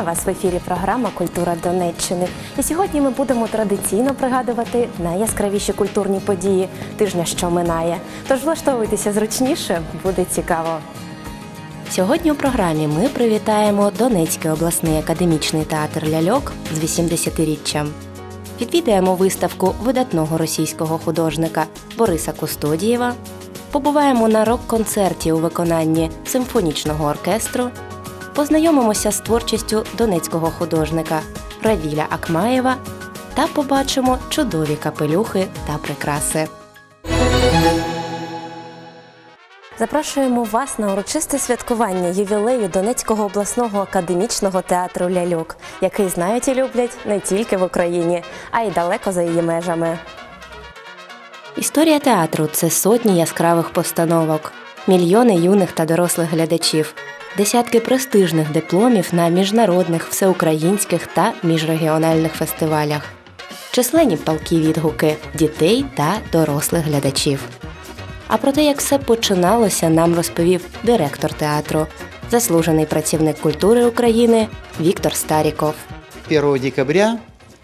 Вітаю вас в ефірі програма Культура Донеччини. І сьогодні ми будемо традиційно пригадувати найяскравіші культурні події тижня, що минає. Тож влаштовуйтеся зручніше, буде цікаво. Сьогодні у програмі ми привітаємо Донецький обласний академічний театр ляльок з 80-річчям. Відвідаємо виставку видатного російського художника Бориса Кустодієва. Побуваємо на рок-концерті у виконанні симфонічного оркестру. Познайомимося з творчістю донецького художника Равіля Акмаєва та побачимо чудові капелюхи та прикраси. Запрошуємо вас на урочисте святкування ювілею Донецького обласного академічного театру ляльок, який знають і люблять не тільки в Україні, а й далеко за її межами. Історія театру це сотні яскравих постановок, мільйони юних та дорослих глядачів, десятки престижних дипломів на міжнародних, всеукраїнських та міжрегіональних фестивалях, численні палкі відгуки дітей та дорослих глядачів. А про те, як все починалося, нам розповів директор театру, заслужений працівник культури України Віктор Старіков. 1 декабря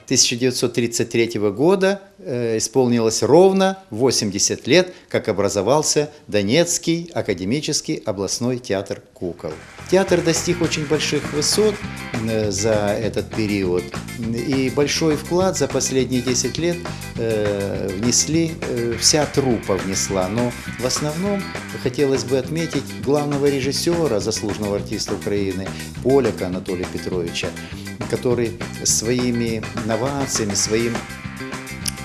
1933 года э, исполнилось ровно 80 лет, как образовался Донецкий академический областной театр кукол. Театр достиг очень больших высот э, за этот период, и большой вклад за последние 10 лет э, внесли, вся труппа внесла, но в основном хотелось бы отметить главного режиссера, заслуженного артиста Украины, Поляка Анатолия Петровича, который своими новациями, своим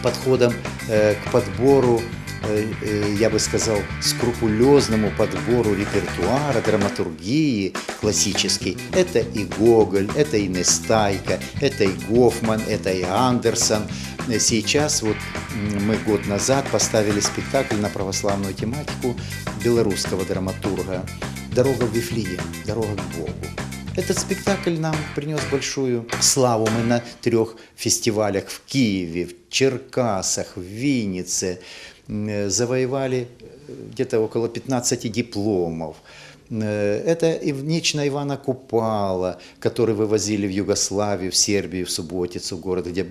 подходом э, к подбору, э, э, я бы сказал, скрупулезному подбору репертуара, драматургии классической. Это и Гоголь, это и Нестайка, это и Гофман, это и Андерсон. Сейчас вот мы год назад поставили спектакль на православную тематику белорусского драматурга «Дорога в Вифлеем», «Дорога к Богу». Этот спектакль нам принес большую славу. Мы на трех фестивалях в Киеве, в Черкасах, в Виннице э, завоевали э, где-то около 15 дипломов. Э, Это Ивнична Ивана Купала, который вывозили в Югославию, в Сербию, в Субботицу, город, где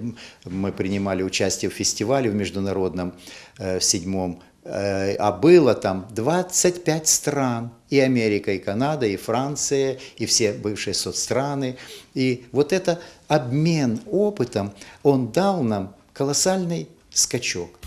мы принимали участие в фестивале в международном, в седьмом а было там 25 стран, и Америка, и Канада, и Франция, и все бывшие соцстраны. И вот это обмен опытом, он дал нам колоссальный скачок.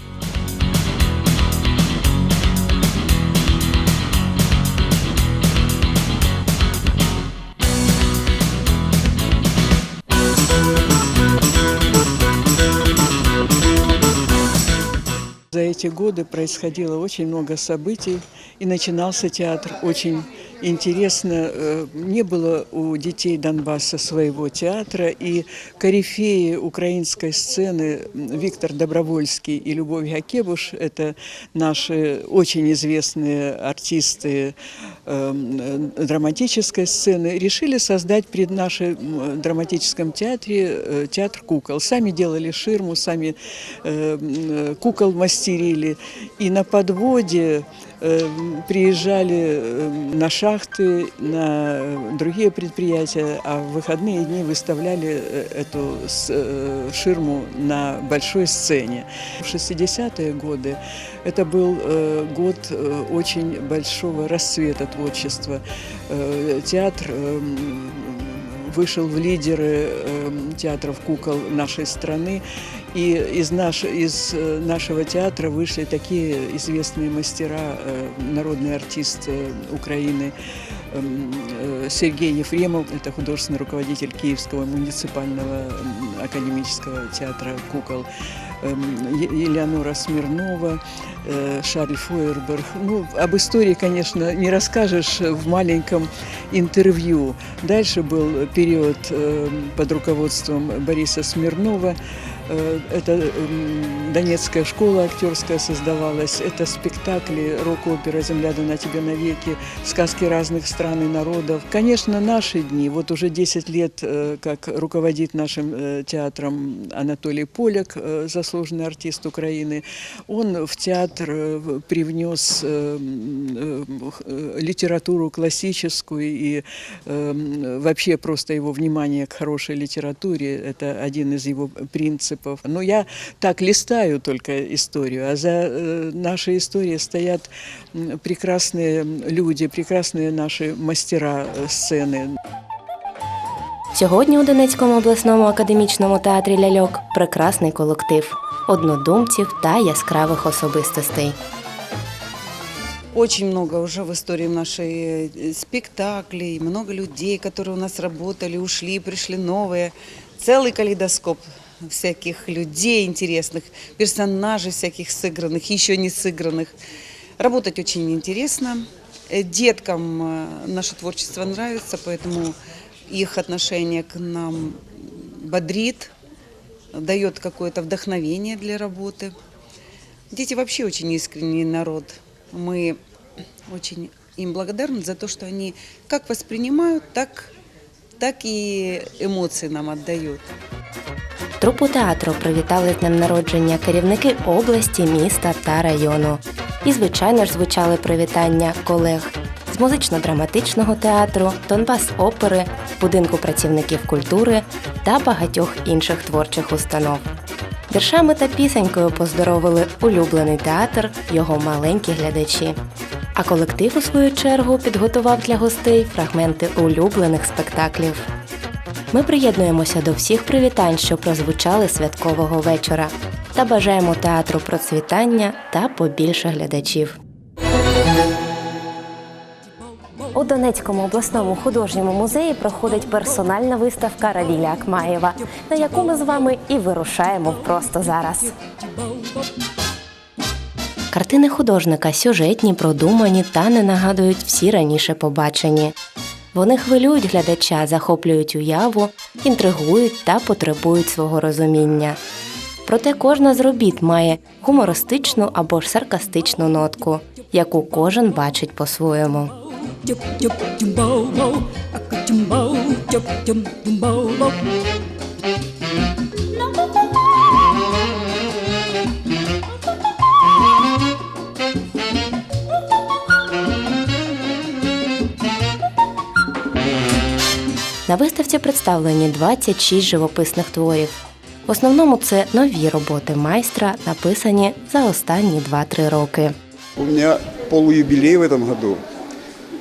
эти годы происходило очень много событий, и начинался театр очень интересно. Э, Не было у детей Донбасса своего театра, и корифеи украинской сцены Виктор Добровольский и Любовь Гакебуш – это наши очень известные артисты э, драматической сцены, решили создать при нашем драматическом театре э, театр кукол. Сами делали ширму, сами кукол мастерили. И на подводе приезжали э, на шахты, на э, другие предприятия, а в выходные дни выставляли э, эту с- э, ширму на большой сцене. В 60-е годы это был э, год э, очень большого расцвета творчества. Э, Театр э, м, вышел в лидеры э, театров кукол нашей страны. И из, наш, из э, нашего театра вышли такие известные мастера, э, народный артист э, Украины эм, э, Сергей Ефремов, это художественный руководитель Киевского муниципального м, академического театра кукол, эм, Е- Елеонора Смирнова, э, Шарль Фойерберг. Ну, об истории, конечно, не расскажешь в маленьком интервью. Дальше был период э, под руководством Бориса Смирнова. Э, Это м, Донецкая школа актерская создавалась, это спектакли, рок-опера «Земля дана тебе навеки», сказки разных стран и народов. Конечно, наши дни, вот уже 10 лет, э, как руководит нашим э, театром Анатолий Поляк, заслуженный артист Украины, он в театр привнес литературу классическую и вообще просто его внимание к хорошей литературе – это один из его принципов. Но я так листаю только историю, а за э, нашей историей стоят м, прекрасные люди, прекрасные наши мастера э, сцены. Сьогодні у Донецькому обласному академічному театрі ляльок прекрасний колектив однодумців та яскравих особистостей. Очень много уже в истории нашей э, спектаклей, много людей, которые у нас работали, ушли, пришли новые. Целый калейдоскоп всяких людей интересных, персонажей всяких сыгранных, еще не сыгранных. Работать очень интересно. Э, Деткам э, наше творчество нравится, поэтому их отношение к нам бодрит, дает какое-то вдохновение для работы. Дети вообще очень искренний народ. Мы очень им благодарны за то, что они как воспринимают, так, так и эмоции нам отдают. Трупу театру привітали з днем народження керівники області, міста та району. І, звичайно ж, звучали привітання колег з музично-драматичного театру, Донбас опери, будинку працівників культури та багатьох інших творчих установ. Віршами та пісенькою поздоровили улюблений театр, його маленькі глядачі. А колектив, у свою чергу, підготував для гостей фрагменти улюблених спектаклів. Ми приєднуємося до всіх привітань, що прозвучали святкового вечора, та бажаємо театру процвітання та побільше глядачів. У Донецькому обласному художньому музеї проходить персональна виставка Равіля Акмаєва, на яку ми з вами і вирушаємо просто зараз. Картини художника сюжетні, продумані та не нагадують всі раніше побачені. Вони хвилюють глядача, захоплюють уяву, інтригують та потребують свого розуміння. Проте кожна з робіт має гумористичну або ж саркастичну нотку, яку кожен бачить по-своєму. На виставці представлені 26 живописних творів. В основному це нові роботи майстра, написані за останні 2-3 роки. У меня полуюбилей в этом году.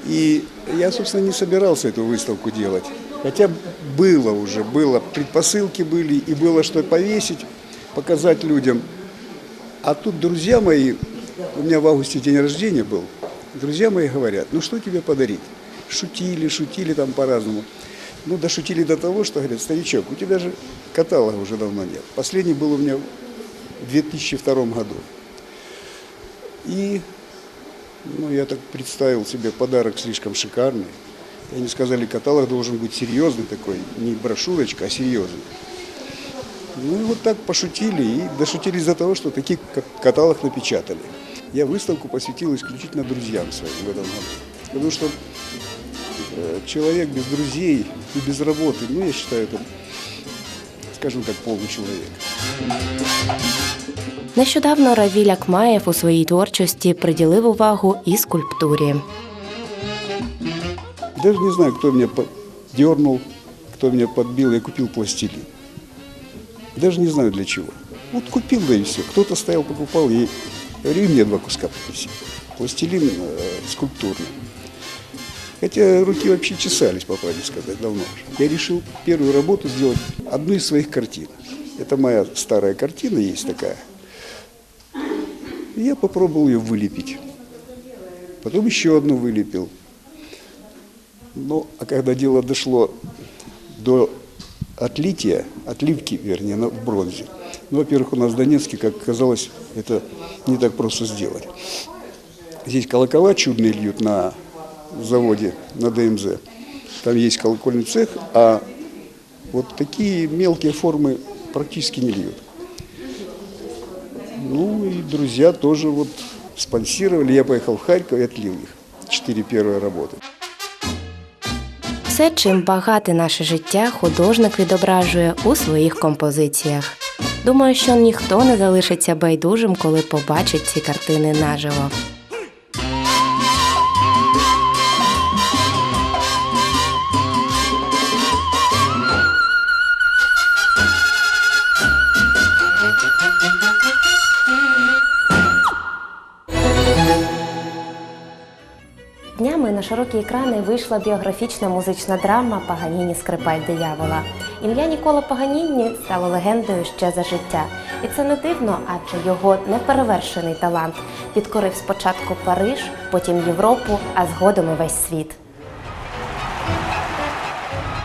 И я, собственно, не собирался эту выставку делать. Хотя было уже, было, предпосылки были, и было что повесить, показать людям. А тут друзья мои, у меня в августе день рождения был, друзья мои говорят, ну что тебе подарить? Шутили, шутили там по-разному. Ну, дошутили до того, что говорят, старичок, у тебя же каталога уже давно нет. Последний был у меня в 2002 году. И ну, я так представил себе подарок слишком шикарный. И они сказали, каталог должен быть серьезный такой, не брошюрочка, а серьезный. Ну и вот так пошутили и дошутились до того, что такие как каталог напечатали. Я выставку посвятил исключительно друзьям своим в этом году. Потому что человек без друзей и без работы, ну я считаю, это, скажем так, полный человек. Нещодавно Равіль Акмаєв у своїй творчості приділив увагу і скульптурі. Даже не знаю, кто меня дернул, кто меня подбил. Я купил пластилин. Даже не знаю для чего. Вот купил, да и все. Кто-то стоял, покупал, и говорю, и мне два куска принеси. Пластилин э, скульптурный. Хотя руки вообще чесались, по правде сказать, давно уже. Я решил первую работу сделать одну из своих картин. Это моя старая картина есть такая. Я попробовал ее вылепить. Потом еще одну вылепил. Ну, а когда дело дошло до отлития, отливки, вернее, на, в бронзе, ну, во-первых, у нас в Донецке, как оказалось, это не так просто сделать. Здесь колокола чудные льют на заводе, на ДМЗ. Там есть колокольный цех, а вот такие мелкие формы практически не льют. друзья тоже вот спонсировали. Я поехал в Харьков и отлил их. Четыре первые работы. Все, чим багате наше життя, художник відображує у своїх композиціях. Думаю, що ніхто не залишиться байдужим, коли побачить ці картини наживо. На широкі екрани вийшла біографічна музична драма Паганіні Скрипаль диявола. Ім'я Нікола Паганіні стало легендою ще за життя. І це не дивно, адже його неперевершений талант підкорив спочатку Париж, потім Європу, а згодом і весь світ.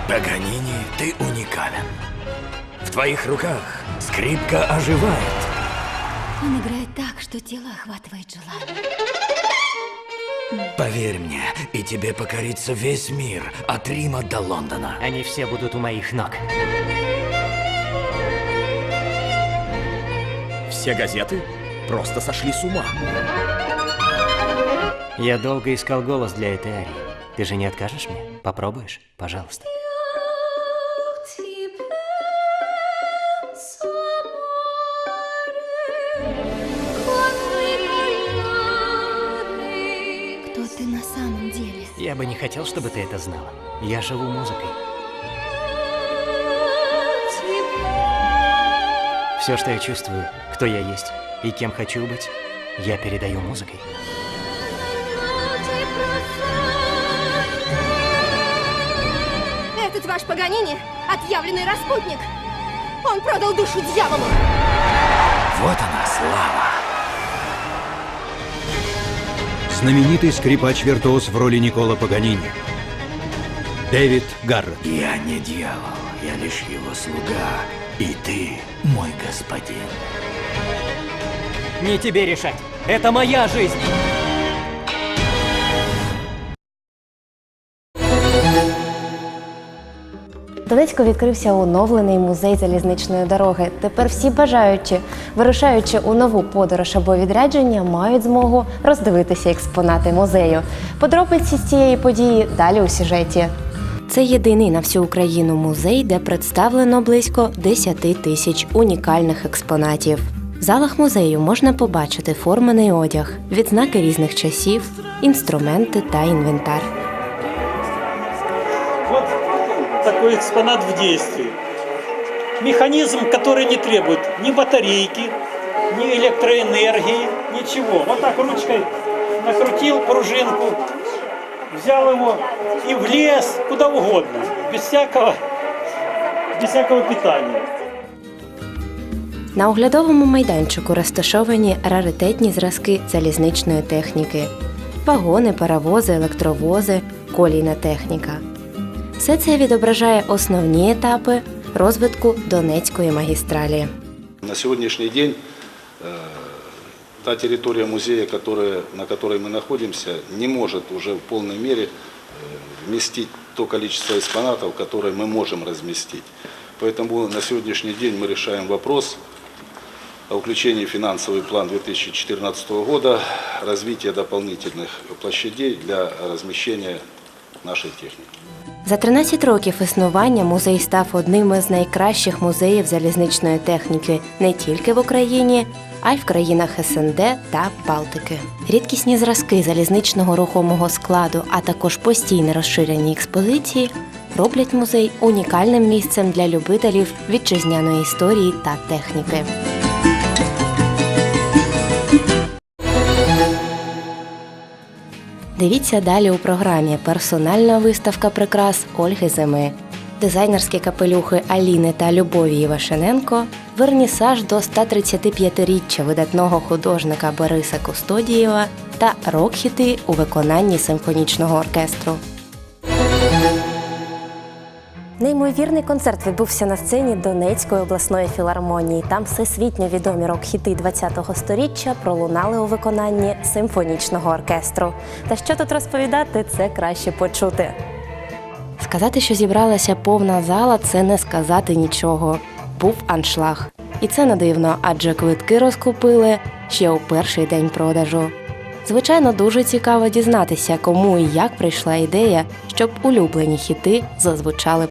Паганини, ты уникален. В твоих руках скрипка оживает. Он играет так, что тело охватывает желание. Поверь мне, и тебе покорится весь мир, от Рима до Лондона. Они все будут у моих ног. Все газеты просто сошли с ума. Я долго искал голос для этой арии. Ты же не откажешь мне? Попробуешь? Пожалуйста. Я бы не хотел, чтобы ты это знала. Я живу музыкой. Все, что я чувствую, кто я есть и кем хочу быть, я передаю музыкой. Этот ваш Паганини – отъявленный распутник. Он продал душу дьяволу. Вот она, слава. Знаменитый скрипач-виртуоз в роли Никола Паганини. Дэвид Гаррет. Я не дьявол, я лишь его слуга, и ты мой господин. Не тебе решать. Это моя жизнь. Донецьку відкрився оновлений музей залізничної дороги. Тепер всі бажаючі, вирушаючи у нову подорож або відрядження, мають змогу роздивитися експонати музею. Подробиці з цієї події далі у сюжеті. Це єдиний на всю Україну музей, де представлено близько 10 тисяч унікальних експонатів. В залах музею можна побачити форманий одяг, відзнаки різних часів, інструменти та інвентар такой экспонат в действии. Механизм, который не требует ни батарейки, ни электроэнергии, ничего. Вот так ручкой накрутил пружинку, взял его и влез куда угодно, без всякого, без всякого питания. На оглядовому майданчику розташовані раритетні зразки залізничної техніки: вагони, паровози, електровози, колійна техніка. Все це відображає основні етапи розвитку Донецької магістралі. На сегодняшний день э, та территория музея, которая, на которой мы находимся, не может уже в полной мере э, вместить то количество экспонатов, которые мы можем разместить. Поэтому на сегодняшний день мы решаем вопрос о включении в финансовый план 2014 года развития дополнительных площадей для размещения нашей техники. За 13 років існування музей став одним із найкращих музеїв залізничної техніки не тільки в Україні, а й в країнах СНД та Балтики. Рідкісні зразки залізничного рухомого складу, а також постійне розширення експозиції роблять музей унікальним місцем для любителів вітчизняної історії та техніки. Дивіться далі у програмі персональна виставка прикрас Ольги Зими, дизайнерські капелюхи Аліни та Любові Івашененко, вернісаж до 135-річчя видатного художника Бориса Кустодієва та рок-хіти у виконанні симфонічного оркестру. Неймовірний концерт відбувся на сцені Донецької обласної філармонії. Там всесвітньо відомі рок-хіти ХХ століття пролунали у виконанні симфонічного оркестру. Та що тут розповідати, це краще почути. Сказати, що зібралася повна зала, це не сказати нічого. Був аншлаг. І це не дивно, адже квитки розкупили ще у перший день продажу. Звичайно, дуже цікаво дізнатися, кому і як прийшла ідея, щоб улюблені хіти зазвучали